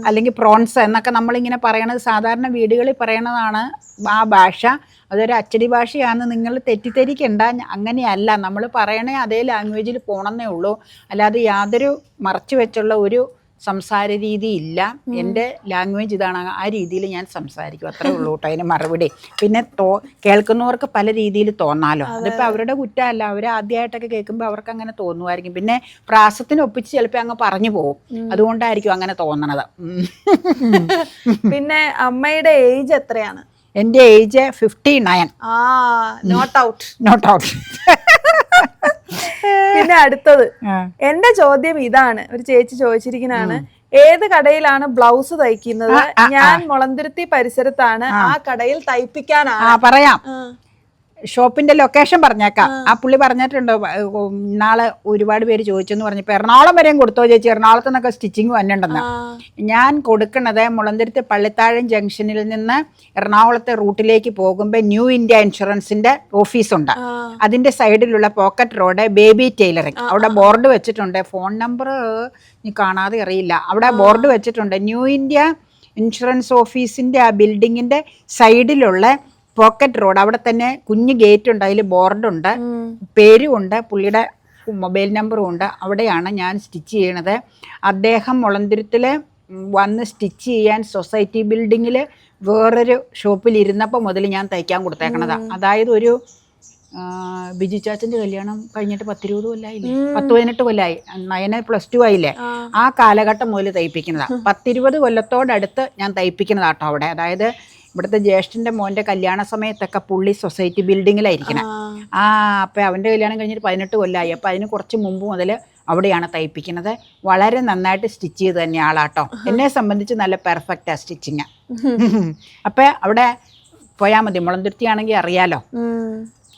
അല്ലെങ്കിൽ പ്രോൺസ് എന്നൊക്കെ നമ്മളിങ്ങനെ പറയണത് സാധാരണ വീടുകളിൽ പറയണതാണ് ആ ഭാഷ. അതൊരു അച്ചടി ഭാഷയാണെന്ന് നിങ്ങൾ തെറ്റിദ്ധരിക്കണ്ട. അങ്ങനെയല്ല. നമ്മൾ പറയണേ അതേ ലാംഗ്വേജിൽ പോകണമെന്നേ ഉള്ളൂ. അല്ലാതെ യാതൊരു മറച്ചു വെച്ചുള്ള ഒരു സംസാര രീതി ഇല്ല എന്റെ ലാംഗ്വേജ് ഇതാണ് ആ രീതിയിൽ ഞാൻ സംസാരിക്കും. അത്രേ ഉള്ളൂ കേട്ടോ അതിന് മറുപടി. പിന്നെ തോ കേൾക്കുന്നവർക്ക് പല രീതിയിൽ തോന്നാലോ. അതിപ്പോൾ അവരുടെ കുറ്റമല്ല. അവർ ആദ്യമായിട്ടൊക്കെ കേൾക്കുമ്പോൾ അവർക്ക് അങ്ങനെ തോന്നുമായിരിക്കും പിന്നെ പ്രാസത്തിന് ഒപ്പിച്ച് ചിലപ്പോൾ അങ്ങ് പറഞ്ഞു പോകും. അതുകൊണ്ടായിരിക്കും അങ്ങനെ തോന്നണത്. [LAUGHS] പിന്നെ അമ്മയുടെ ഏജ് എത്രയാണ്? എന്റെ ഏജ് ഫിഫ്റ്റി നയൻ ആ നോട്ട് ഔട്ട് നോട്ട് ഔട്ട് പിന്നെ അടുത്തത്. എന്റെ ചോദ്യം ഇതാണ്. ഒരു ചേച്ചി ചോദിച്ചിരിക്കുന്നതാണ്. ഏത് കടയിലാണ് ബ്ലൗസ് തയ്ക്കുന്നത്? ഞാൻ മുളന്തുരുത്തി പരിസരത്താണ് ആ. കടയിൽ തയ്പ്പിക്കാനാണ് പറയാം. ഷോപ്പിന്റെ ലൊക്കേഷൻ പറഞ്ഞേക്കാം. ആ. പുള്ളി പറഞ്ഞിട്ടുണ്ട് ഇന്നാളെ നാളെ ഒരുപാട് പേര് ചോദിച്ചെന്ന് പറഞ്ഞു എറണാകുളം വരെയും കൊടുത്തോ ചേച്ചി? എറണാകുളത്ത് നിന്നൊക്കെ സ്റ്റിച്ചിങ് വന്നിട്ടുണ്ടെന്ന്. ഞാൻ കൊടുക്കുന്നത് മുളന്തിരുത്തി പള്ളിത്താഴം ജംഗ്ഷനിൽ നിന്ന് എറണാകുളത്തെ റൂട്ടിലേക്ക് പോകുമ്പോൾ ന്യൂ ഇന്ത്യ ഇൻഷുറൻസിന്റെ ഓഫീസുണ്ട്. അതിന്റെ സൈഡിലുള്ള പോക്കറ്റ് റോഡ് ബേബി ടൈലറിങ്. അവിടെ ബോർഡ് വെച്ചിട്ടുണ്ട്. ഫോൺ നമ്പർ നീ കാണാതെ അറിയില്ല. അവിടെ ബോർഡ് വെച്ചിട്ടുണ്ട്. ന്യൂ ഇന്ത്യ ഇൻഷുറൻസ് ഓഫീസിന്റെ ആ ബിൽഡിങ്ങിന്റെ സൈഡിലുള്ള പോക്കറ്റ് റോഡ് അവിടെ തന്നെ കുഞ്ഞ് ഗേറ്റ് ഉണ്ട് അതിൽ ബോർഡുണ്ട് ഉം. പേരും ഉണ്ട് പുള്ളിയുടെ മൊബൈൽ നമ്പറും ഉണ്ട്. അവിടെയാണ് ഞാൻ സ്റ്റിച്ച് ചെയ്യണത്. അദ്ദേഹം മുളന്തുരുത്തിൽ വന്ന് സ്റ്റിച്ച് ചെയ്യാൻ സൊസൈറ്റി ബിൽഡിങ്ങിൽ വേറൊരു ഷോപ്പിൽ ഇരുന്നപ്പോൾ മുതൽ ഞാൻ തയ്ക്കാൻ കൊടുത്തേക്കണതാണ് അതായത് ഒരു ബിജു ചാച്ചന്റെ കല്യാണം കഴിഞ്ഞിട്ട് പത്തിരുപത് കൊല്ലായില്ലേ പത്ത് പതിനെട്ട് കൊല്ലായി. നയന് പ്ലസ് ടു ആയില്ലേ. ആ. കാലഘട്ടം മുതൽ തയ്പ്പിക്കുന്നതാണ് [LAUGHS] പത്തിരുപത് കൊല്ലത്തോടടുത്ത് ഞാൻ തയ്പ്പിക്കുന്നതാട്ടോ അവിടെ. അതായത് ഇവിടുത്തെ ജ്യേഷ്ഠന്റെ മോന്റെ കല്യാണ സമയത്തൊക്കെ പുള്ളി സൊസൈറ്റി ബിൽഡിങ്ങിലായിരിക്കണം. ആ. അപ്പോൾ അവന്റെ അവന്റെ കല്യാണം കഴിഞ്ഞിട്ട് പതിനെട്ട് കൊല്ലായി. അപ്പോൾ അതിന് കുറച്ച് മുമ്പ് മുതൽ അവിടെയാണ് തയ്പ്പിക്കുന്നത്. വളരെ നന്നായിട്ട് സ്റ്റിച്ച് ചെയ്ത് തന്നെ ആളാട്ടോ. എന്നെ സംബന്ധിച്ച് നല്ല പെർഫെക്റ്റാണ് സ്റ്റിച്ചിങ്. അപ്പോൾ അവിടെ പോയാൽ മതി. മുളന്തുരുത്തി ആണെങ്കിൽ അറിയാലോ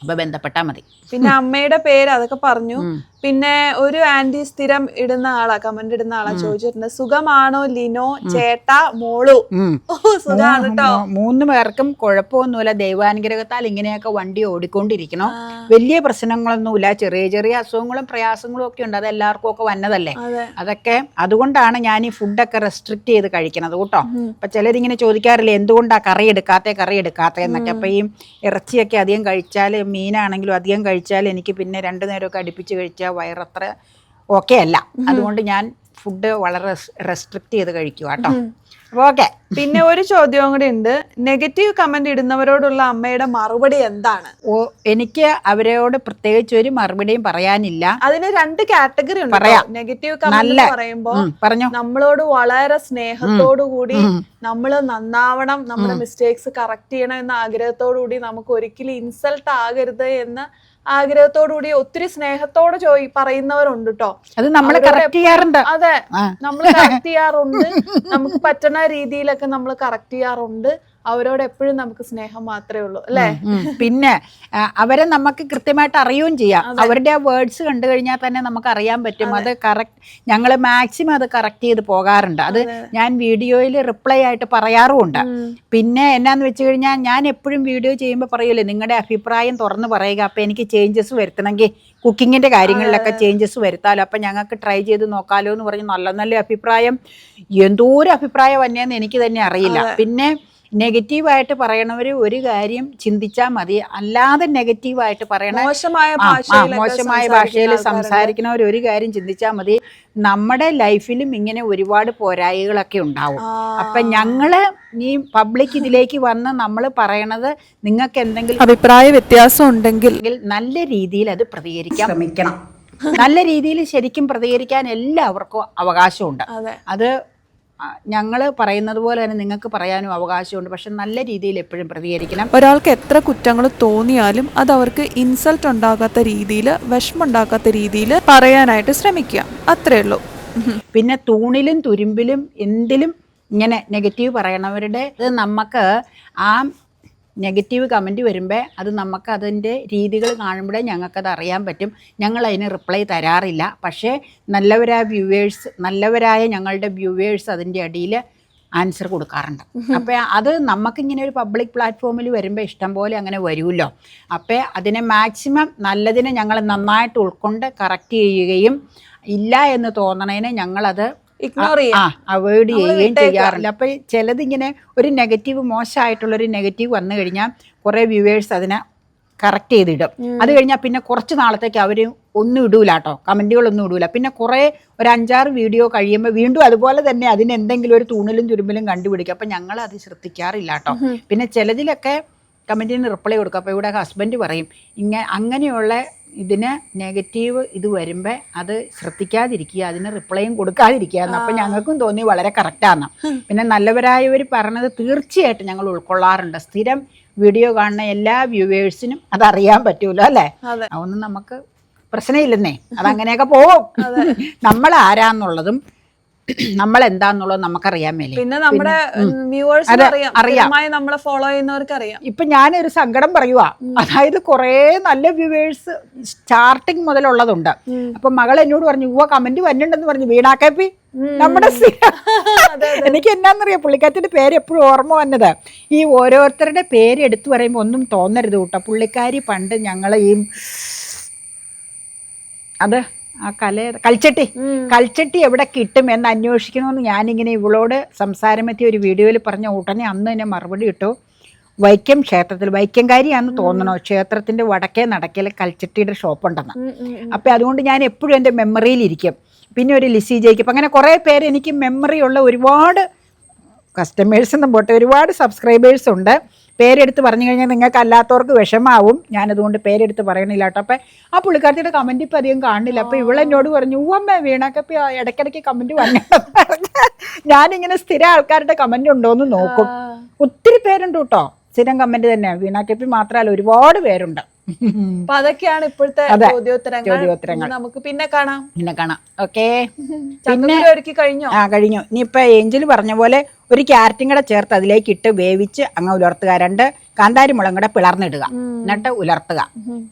അപ്പൊ അപ്പോൾ ബന്ധപ്പെട്ടാൽ മതി. പിന്നെ അമ്മയുടെ പേര് അതൊക്കെ പറഞ്ഞു. പിന്നെ ഒരു ആന്റി സ്ഥിരം ഇടുന്ന ആളാ കമന്റ് ഇടുന്ന ആളാ ചോദിച്ചിട്ടുണ്ട് സുഖമാണോ ലിനോ ചേട്ട മോളു? ഓ സുഖമാണ് കേട്ടോ മൂന്ന് പേർക്കും കുഴപ്പമൊന്നുമില്ല ദൈവാനുഗ്രഹത്താൽ ഇങ്ങനെയൊക്കെ വണ്ടി ഓടിക്കൊണ്ടിരിക്കണം. വലിയ പ്രശ്നങ്ങളൊന്നുമില്ല ചെറിയ ചെറിയ അസുഖങ്ങളും പ്രയാസങ്ങളും ഒക്കെ ഉണ്ട് അത് എല്ലാവർക്കും ഒക്കെ വന്നതല്ലേ? അതൊക്കെ അതുകൊണ്ടാണ് ഞാൻ ഈ ഫുഡൊക്കെ റെസ്ട്രിക്ട് ചെയ്ത് കഴിക്കണത് കേട്ടോ. അപ്പൊ ചിലരിങ്ങനെ ചോദിക്കാറില്ലേ എന്തുകൊണ്ടാ കറി എടുക്കാത്ത കറി എടുക്കാത്ത? എന്നൊക്കെ. അപ്പൊ ഈ ഇറച്ചിയൊക്കെ അധികം കഴിച്ചാൽ മീനാണെങ്കിലും അധികം കഴിച്ചാൽ എനിക്ക് പിന്നെ രണ്ടു നേരമൊക്കെ അടുപ്പിച്ച് കഴിച്ചാൽ വയറത്ര ഓക്കെ അല്ല. അതുകൊണ്ട് ഞാൻ ഫുഡ് വളരെ റെസ്ട്രിക്ട് ചെയ്ത് കഴിക്കുക കേട്ടോ. ഓക്കെ പിന്നെ ഒരു ചോദ്യവും കൂടി ഉണ്ട്. നെഗറ്റീവ് കമന്റ് ഇടുന്നവരോടുള്ള അമ്മയുടെ മറുപടി എന്താണ്? ഓ എനിക്ക് അവരോട് പ്രത്യേകിച്ച് ഒരു മറുപടിയും പറയാനില്ല. അതിന് രണ്ട് കാറ്റഗറി ഉണ്ട് നെഗറ്റീവ് കമന്റ് നല്ല- പറയുമ്പോ പറഞ്ഞു. നമ്മളോട് വളരെ സ്നേഹത്തോടു കൂടി നമ്മൾ നന്നാവണം നമ്മുടെ മിസ്റ്റേക്സ് കറക്റ്റ് ചെയ്യണം എന്ന ആഗ്രഹത്തോടു കൂടി നമുക്ക് ഒരിക്കലും ഇൻസൾട്ട് ആകരുത് എന്ന ആഗ്രഹത്തോടു കൂടി ഒത്തിരി സ്നേഹത്തോടെ ചോയി പറയുന്നവരുണ്ട് കേട്ടോ അത് നമ്മൾ കറക്റ്റ് ചെയ്യാറുണ്ട്. അതെ. നമ്മൾ കറക്റ്റ് ചെയ്യാറുണ്ട്. നമുക്ക് പറ്റുന്ന രീതിയിലൊക്കെ നമ്മൾ കറക്റ്റ് ചെയ്യാറുണ്ട്. അവരോട് എപ്പോഴും നമുക്ക് സ്നേഹം മാത്രമേ ഉള്ളൂ അല്ലേ? പിന്നെ അവരെ നമുക്ക് കൃത്യമായിട്ട് അറിയുകയും ചെയ്യാം. അവരുടെ ആ വേർഡ്സ് കണ്ടു കഴിഞ്ഞാൽ തന്നെ നമുക്ക് അറിയാൻ പറ്റും. അത്. കറക്റ്റ് ഞങ്ങൾ മാക്സിമം അത് കറക്റ്റ് ചെയ്ത് പോകാറുണ്ട്. അത് ഞാൻ വീഡിയോയിൽ റിപ്ലൈ ആയിട്ട് പറയാറുമുണ്ട്. പിന്നെ എന്നാന്ന് വെച്ച് കഴിഞ്ഞാൽ ഞാൻ എപ്പോഴും വീഡിയോ ചെയ്യുമ്പോൾ പറയൂലേ നിങ്ങളുടെ അഭിപ്രായം തുറന്ന് പറയുക അപ്പം എനിക്ക് ചേഞ്ചസ് വരുത്തണമെങ്കിൽ കുക്കിങ്ങിന്റെ കാര്യങ്ങളിലൊക്കെ ചേഞ്ചസ് വരുത്താലോ. അപ്പം ഞങ്ങൾക്ക് ട്രൈ ചെയ്ത് നോക്കാലോ എന്ന് പറഞ്ഞ് നല്ല നല്ല അഭിപ്രായം എന്തോരം അഭിപ്രായം തന്നെയെന്ന് എനിക്ക് തന്നെ അറിയില്ല. പിന്നെ നെഗറ്റീവായിട്ട് പറയണവർ ഒരു കാര്യം ചിന്തിച്ചാൽ മതി. അല്ലാതെ നെഗറ്റീവായിട്ട് പറയണ മോശമായ മോശമായ ഭാഷയിൽ സംസാരിക്കണവർ സംസാരിക്കുന്നവർ ഒരു കാര്യം ചിന്തിച്ചാൽ മതി. നമ്മുടെ ലൈഫിലും ഇങ്ങനെ ഒരുപാട് പോരായികളൊക്കെ ഉണ്ടാവും. അപ്പം ഞങ്ങൾ ഈ പബ്ലിക് ഇതിലേക്ക് വന്ന് നമ്മൾ പറയണത് നിങ്ങൾക്ക് എന്തെങ്കിലും അഭിപ്രായ വ്യത്യാസം ഉണ്ടെങ്കിൽ നല്ല രീതിയിൽ അത് പ്രതികരിക്കാൻ ശ്രമിക്കണം. നല്ല രീതിയിൽ ശരിക്കും പ്രതികരിക്കാൻ എല്ലാവർക്കും അവകാശമുണ്ട്. അത് ഞങ്ങൾ പറയുന്നത് പോലെ തന്നെ നിങ്ങൾക്ക് പറയാനും അവകാശമുണ്ട്. പക്ഷെ നല്ല രീതിയിൽ എപ്പോഴും പ്രതികരിക്കണം. ഒരാൾക്ക് എത്ര കുറ്റങ്ങൾ തോന്നിയാലും അത് അവർക്ക് ഇൻസൾട്ട് ഉണ്ടാകാത്ത രീതിയിൽ വിഷമുണ്ടാക്കാത്ത രീതിയിൽ പറയാനായിട്ട് ശ്രമിക്കുക. അത്രേ ഉള്ളൂ. പിന്നെ തൂണിലും തുരുമ്പിലും എന്തിലും ഇങ്ങനെ നെഗറ്റീവ് പറയണവരുടെ ഇത് നമുക്ക് ആ നെഗറ്റീവ് കമന്റ് വരുമ്പോൾ അത് നമുക്ക് അതിന്റെ രീതികൾ കാണുമ്പോഴേ ഞങ്ങൾക്കത് അറിയാൻ പറ്റും. ഞങ്ങൾ അതിന് റിപ്ലൈ തരാറില്ല. പക്ഷേ നല്ലവരായ വ്യൂവേഴ്സ് നല്ലവരായ ഞങ്ങളുടെ വ്യൂവേഴ്സ് അതിന്റെ അടിയിൽ ആൻസർ കൊടുക്കാറുണ്ട്. അപ്പോൾ അത് നമുക്കിങ്ങനെ ഒരു പബ്ലിക് പ്ലാറ്റ്ഫോമിൽ വരുമ്പോൾ ഇഷ്ടം പോലെ അങ്ങനെ വരുമല്ലോ. അപ്പോൾ അതിനെ മാക്സിമം നല്ലതിനെ ഞങ്ങൾ നന്നായിട്ട് ഉൾക്കൊണ്ട് കറക്റ്റ് ചെയ്യുകയും ഇല്ല എന്ന് തോന്നണതിനെ ഞങ്ങളത് ഇഗ്നോർ ആ അവോയ്ഡ് ചെയ്യുകയും ചെയ്യാറില്ല. അപ്പോൾ ചിലതിങ്ങനെ ഒരു നെഗറ്റീവ് മോശമായിട്ടുള്ള ഒരു നെഗറ്റീവ് വന്നു കഴിഞ്ഞാൽ കുറെ വ്യൂവേഴ്സ് അതിനെ കറക്റ്റ് ചെയ്തിടും. അത് കഴിഞ്ഞാൽ പിന്നെ കുറച്ച് നാളത്തേക്ക് അവർ ഒന്നും ഇടൂല കേട്ടോ. കമന്റുകളൊന്നും ഇടൂല. പിന്നെ കുറേ ഒരു അഞ്ചാറ് വീഡിയോ കഴിയുമ്പോൾ വീണ്ടും അതുപോലെ തന്നെ അതിന് എന്തെങ്കിലും ഒരു തൂണിലും തുരുമ്പിലും കണ്ടുപിടിക്കും. അപ്പം ഞങ്ങൾ അത് ശ്രദ്ധിക്കാറില്ല കേട്ടോ. പിന്നെ ചിലതിലൊക്കെ കമന്റിന് റിപ്ലൈ കൊടുക്കും. അപ്പോൾ ഇവിടെ ഹസ്ബൻഡ് പറയും ഇങ്ങനെ അങ്ങനെയുള്ള ഇതിന് നെഗറ്റീവ് ഇത് വരുമ്പോൾ അത് ശ്രദ്ധിക്കാതിരിക്കുക അതിന് റിപ്ലൈയും കൊടുക്കാതിരിക്കുക എന്ന് അപ്പം ഞങ്ങൾക്കും തോന്നി വളരെ കറക്റ്റാണ് പിന്നെ നല്ലവരായവർ പറഞ്ഞത് തീർച്ചയായിട്ടും ഞങ്ങൾ ഉൾക്കൊള്ളാറുണ്ട്. സ്ഥിരം വീഡിയോ കാണുന്ന എല്ലാ വ്യൂവേഴ്സിനും അതറിയാൻ പറ്റൂലോ അല്ലേ? അതെ. അതൊന്നും നമുക്ക് പ്രശ്നമില്ലെന്നേ. അതങ്ങനെയൊക്കെ പോകും. [LAUGHS] നമ്മൾ ആരാന്നുള്ളതും നമ്മൾ എന്താന്നുള്ളത് നമുക്കറിയാൻ മേലേ. പിന്നെ നമ്മുടെ വ്യൂവേഴ്സ് അറിയാം. നമ്മളെ ഫോളോ ചെയ്യുന്നവർക്ക് അറിയാം ഇപ്പൊ ഞാനൊരു സങ്കടം പറയുക അതായത് കുറേ നല്ല വ്യൂവേഴ്സ് സ്റ്റാർട്ടിങ് മുതലുള്ളതുണ്ട്. അപ്പൊ മകൾ എന്നോട് പറഞ്ഞു ഉവ്വ കമന്റ് വന്നിട്ടുണ്ടെന്ന് പറഞ്ഞു വീണാക്കേപ്പി നമ്മുടെ. [LAUGHS] എനിക്ക് എന്നാന്നറിയാം? പുള്ളിക്കാരത്തിന്റെ പേര് എപ്പോഴും ഓർമ്മ വന്നത്. ഈ ഓരോരുത്തരുടെ പേര് എടുത്തു പറയുമ്പോൾ ഒന്നും തോന്നരുത് കേട്ടോ. പുള്ളിക്കാരി പണ്ട് ഞങ്ങൾ ഈ അത്. ആ കല കൽച്ചട്ടി. കൽച്ചട്ടി എവിടെ കിട്ടും എന്ന് അന്വേഷിക്കണമെന്ന് ഞാനിങ്ങനെ ഇവളോട് സംസാരമെത്തിയ ഒരു വീഡിയോയിൽ പറഞ്ഞ ഉടനെ അന്ന് തന്നെ മറുപടി ഇട്ടു. വൈക്കം ക്ഷേത്രത്തിൽ വൈക്കംകാരിയാന്ന് തോന്നണോ? ക്ഷേത്രത്തിന്റെ വടക്കേ നടക്കൽ കൽച്ചട്ടിയുടെ ഷോപ്പുണ്ടെന്ന്. അപ്പം അതുകൊണ്ട് ഞാൻ എപ്പോഴും എന്റെ മെമ്മറിയിൽ ഇരിക്കും. പിന്നെ ഒരു ലിസി ജയിക്കും. അങ്ങനെ കുറേ പേര് എനിക്ക് മെമ്മറി ഉള്ള ഒരുപാട് കസ്റ്റമേഴ്സ് എന്നും പോട്ടെ ഒരുപാട് സബ്സ്ക്രൈബേഴ്സ് ഉണ്ട്. പേരെടുത്ത് പറഞ്ഞു കഴിഞ്ഞാൽ നിങ്ങൾക്ക് അല്ലാത്തവർക്ക് വിഷമാവും. ഞാനതുകൊണ്ട് പേരെടുത്ത് പറയണില്ല കേട്ടോ. അപ്പം ആ പുള്ളിക്കാരത്തിയുടെ കമന്റ് ഇപ്പം അധികം കാണില്ല അപ്പം ഇവളെന്നോട് പറഞ്ഞു ഉമ്മ വീണക്കപ്പി ഇടയ്ക്കിടയ്ക്ക് കമന്റ് പറഞ്ഞു ഞാനിങ്ങനെ സ്ഥിര ആൾക്കാരുടെ കമന്റ് ഉണ്ടോ എന്ന് നോക്കും ഒത്തിരി പേരുണ്ട് കേട്ടോ. സ്ഥിരം കമന്റ് തന്നെ. വീണാക്കപ്പി മാത്രമല്ല ഒരുപാട് പേരുണ്ട്. അപ്പൊ അതൊക്കെയാണ് ഇപ്പോഴത്തെ ചോദ്യോത്തരങ്ങൾ. നമുക്ക് പിന്നെ കാണാം. പിന്നെ കാണാം. ഓക്കെ. പിന്നെ ഒരുക്കി കഴിഞ്ഞോ? ആ കഴിഞ്ഞു. ഇനിയിപ്പോൾ ഏഞ്ചൽ പറഞ്ഞ പോലെ ഒരു ക്യാരറ്റും കൂടെ ചേർത്ത് അതിലേക്ക് ഇട്ട് വേവിച്ച് അങ്ങ് ഉലർത്തുക. രണ്ട് കാന്താരി മുളകും കൂടെ പിളർന്നിടുക. എന്നിട്ട് ഉലർത്തുക.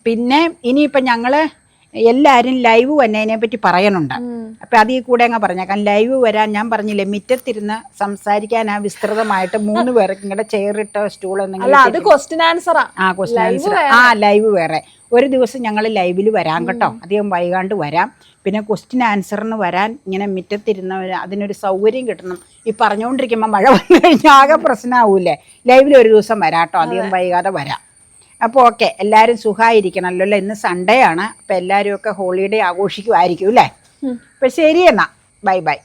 പിന്നെ ഇനിയിപ്പം ഞങ്ങൾ എല്ലാവരും ലൈവ് വന്നതിനെ പറ്റി പറയണുണ്ട്. അപ്പം അതീ കൂടെ അങ്ങ് പറഞ്ഞേക്കാം. ലൈവ് വരാൻ ഞാൻ പറഞ്ഞില്ലേ മിറ്റത്തിരുന്ന് സംസാരിക്കാൻ ആ വിസ്തൃതമായിട്ട് മൂന്ന് പേർക്ക് കൂടെ ചെയറിട്ടോ സ്റ്റൂൾ എന്തെങ്കിലും അത് ക്വസ്റ്റ്യൻ ആൻസറാ ആ. ക്വസ്റ്റ്യൻ ആൻസർ ആ ലൈവ് വേറെ. ഒരു ദിവസം ഞങ്ങൾ ലൈവിൽ വരാം കേട്ടോ. അധികം വൈകാണ്ട് വരാം. പിന്നെ ക്വസ്റ്റ്യൻ ആൻസറിന് വരാൻ ഇങ്ങനെ മിറ്റത്തിരുന്നവർ അതിനൊരു സൗകര്യം കിട്ടണം. ഈ പറഞ്ഞുകൊണ്ടിരിക്കുമ്പോൾ മഴ വന്നു കഴിഞ്ഞാൽ ആകെ പ്രശ്നമാവൂലേ ലൈവിൽ ഒരു ദിവസം വരാട്ടോ കേട്ടോ അധികം വൈകാതെ വരാം. അപ്പോൾ ഓക്കെ എല്ലാവരും സുഖമായിരിക്കണമല്ലോ അല്ലേ? ഇന്ന് സൺഡേ ആണ്. അപ്പോൾ എല്ലാവരും ഒക്കെ ഹോളിഡേ ആഘോഷിക്കുമായിരിക്കും അല്ലേ? അപ്പം ശരി എന്നാൽ ബൈ ബൈ